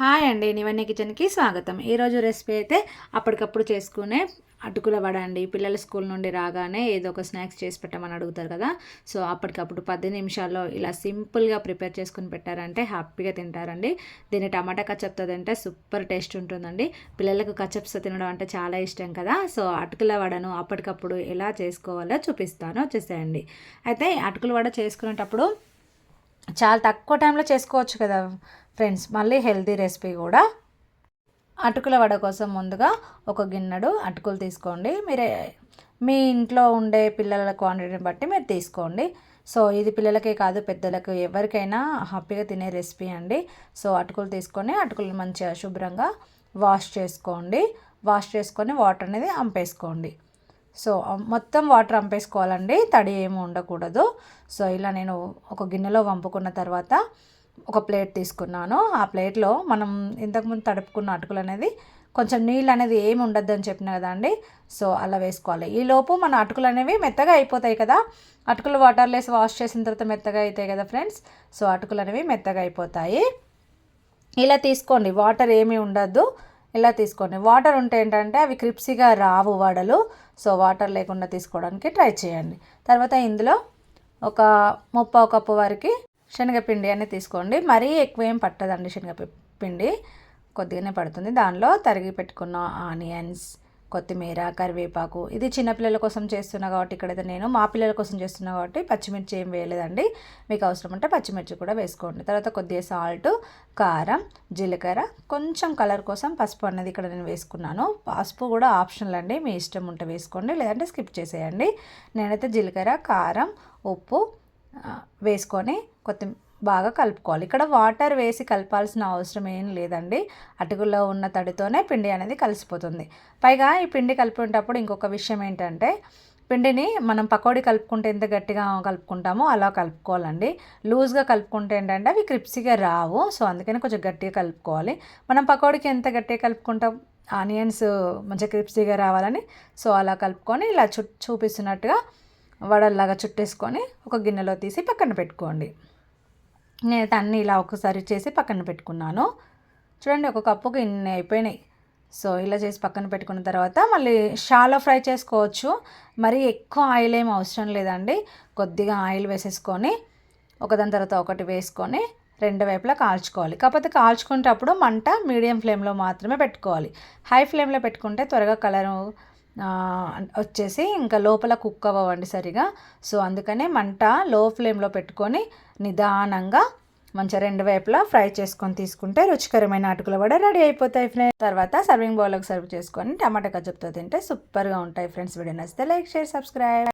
Hi అండి నివన్నీ కిచెన్కి స్వాగతం. ఈరోజు రెసిపీ అయితే అప్పటికప్పుడు చేసుకునే అటుకుల వడ అండి. పిల్లల స్కూల్ నుండి రాగానే ఏదో ఒక స్నాక్స్ చేసి పెట్టమని అడుగుతారు కదా. సో అప్పటికప్పుడు పది నిమిషాల్లో ఇలా సింపుల్గా ప్రిపేర్ చేసుకుని పెట్టారంటే హ్యాపీగా తింటారండి. దీన్ని టమాటా కచప్తో తింటే సూపర్ టేస్ట్ ఉంటుందండి. పిల్లలకు కచప్స్ తినడం అంటే చాలా ఇష్టం కదా. సో అటుకుల వడను అప్పటికప్పుడు ఎలా చేసుకోవాలో చూపిస్తాను వచ్చేసేయండి. అయితే అటుకుల వడ చేసుకునేటప్పుడు చాలా తక్కువ టైంలో చేసుకోవచ్చు కదా ఫ్రెండ్స్ మళ్ళీ హెల్తీ రెసిపీ కూడా. అటుకుల వడ కోసం ముందుగా ఒక గిన్నెడు అటుకులు తీసుకోండి. మీరే మీ ఇంట్లో ఉండే పిల్లల క్వాంటిటీని బట్టి మీరు తీసుకోండి. సో ఇది పిల్లలకే కాదు పెద్దలకు ఎవరికైనా హ్యాపీగా తినే రెసిపీ అండి. సో అటుకులు తీసుకొని అటుకులు మంచిగా శుభ్రంగా వాష్ చేసుకోండి. వాష్ చేసుకొని వాటర్ అనేది అంపేసుకోండి. సో మొత్తం వాటర్ అంపేసుకోవాలండి. తడి ఏమి ఉండకూడదు. సో ఇలా నేను ఒక గిన్నెలో వంపుకున్న తర్వాత ఒక ప్లేట్ తీసుకున్నాను. ఆ ప్లేట్లో మనం ఇంతకుముందు తడుపుకున్న అటుకులు అనేది కొంచెం నీళ్ళు అనేది ఏమి ఉండద్దు అని చెప్పిన కదా అండి. సో అలా వేసుకోవాలి. ఈ లోపు మన అటుకులు అనేవి మెత్తగా అయిపోతాయి కదా. అటుకులు వాటర్లెస్ వాష్ చేసిన తర్వాత మెత్తగా అవుతాయి కదా ఫ్రెండ్స్. సో అటుకులు అనేవి మెత్తగా అయిపోతాయి. ఇలా తీసుకోండి. వాటర్ ఏమీ ఉండద్దు. ఇలా తీసుకోండి. వాటర్ ఉంటే ఏంటంటే అవి క్రిప్సీగా రావు వడలు. సో వాటర్ లేకుండా తీసుకోవడానికి ట్రై చేయండి. తర్వాత ఇందులో ఒక ముప్పావు కప్పు వరకు శనగపిండి అని తీసుకోండి. మరీ ఎక్కువ ఏం పట్టదండి శనగపిండి కొద్దిగానే పడుతుంది. దానిలో తరిగి పెట్టుకున్న ఆనియన్స్ కొత్తిమీర కరివేపాకు. ఇది చిన్నపిల్లల కోసం చేస్తున్నా కాబట్టి ఇక్కడైతే నేను మా పిల్లల కోసం చేస్తున్నా కాబట్టి పచ్చిమిర్చి ఏం వేయలేదండి. మీకు అవసరం ఉంటే పచ్చిమిర్చి కూడా వేసుకోండి. తర్వాత కొద్దిగా సాల్ట్ కారం జీలకర్ర. కొంచెం కలర్ కోసం పసుపు అనేది ఇక్కడ నేను వేసుకున్నాను. పసుపు కూడా ఆప్షనల్ అండి. మీ ఇష్టం ఉంటే వేసుకోండి. లేదంటే స్కిప్ చేసేయండి. నేనైతే జీలకర్ర కారం ఉప్పు వేసుకొని కొత్తిమీర బాగా కలుపుకోవాలి. ఇక్కడ వాటర్ వేసి కలపాల్సిన అవసరం ఏం లేదండి. అటుకుల్లో ఉన్న తడితోనే పిండి అనేది కలిసిపోతుంది. పైగా ఈ పిండి కలిపేటప్పుడు ఇంకొక విషయం ఏంటంటే పిండిని మనం పకోడీ కలుపుకుంటే ఎంత గట్టిగా కలుపుకుంటామో అలా కలుపుకోవాలండి. లూజ్గా కలుపుకుంటే ఏంటంటే అవి క్రిప్సీగా రావు. సో అందుకని కొంచెం గట్టిగా కలుపుకోవాలి. మనం పకోడీకి ఎంత గట్టిగా కలుపుకుంటాం? ఆనియన్స్ మంచిగా క్రిప్సీగా రావాలని. సో అలా కలుపుకొని ఇలా చూ చూపిస్తున్నట్టుగా వడల్లాగా చుట్టేసుకొని ఒక గిన్నెలో తీసి పక్కన పెట్టుకోండి. నేనైతే అన్నీ ఇలా ఒకసారి చేసి పక్కన పెట్టుకున్నాను. చూడండి ఒక కప్పుకి ఇన్ని అయిపోయినాయి. సో ఇలా చేసి పక్కన పెట్టుకున్న తర్వాత మళ్ళీ షాలో ఫ్రై చేసుకోవచ్చు. మరీ ఎక్కువ ఆయిల్ ఏం అవసరం లేదండి. కొద్దిగా ఆయిల్ వేసేసుకొని ఒకదాని తర్వాత ఒకటి వేసుకొని రెండు వైపులా కాల్చుకోవాలి. కాకపోతే కాల్చుకునేటప్పుడు మంట మీడియం ఫ్లేమ్లో మాత్రమే పెట్టుకోవాలి. హై ఫ్లేమ్లో పెట్టుకుంటే త్వరగా కలరు వచ్చేసి ఇంకా లోపల కుక్ అవ్వండి సరిగా. సో అందుకనే మంట లో ఫ్లేమ్లో పెట్టుకొని నిదానంగా మంచిగా రెండు వైపులా ఫ్రై చేసుకొని తీసుకుంటే రుచికరమైన అటుకుల వడ రెడీ అయిపోతాయి ఫ్రెండ్స్. తర్వాత సర్వింగ్ బౌల్లోకి సర్వ్ చేసుకొని టమాటా కజ్జప్తో తింటే సూపర్గా ఉంటాయి ఫ్రెండ్స్. వీడియో నచ్చితే లైక్ షేర్ సబ్స్క్రైబ్.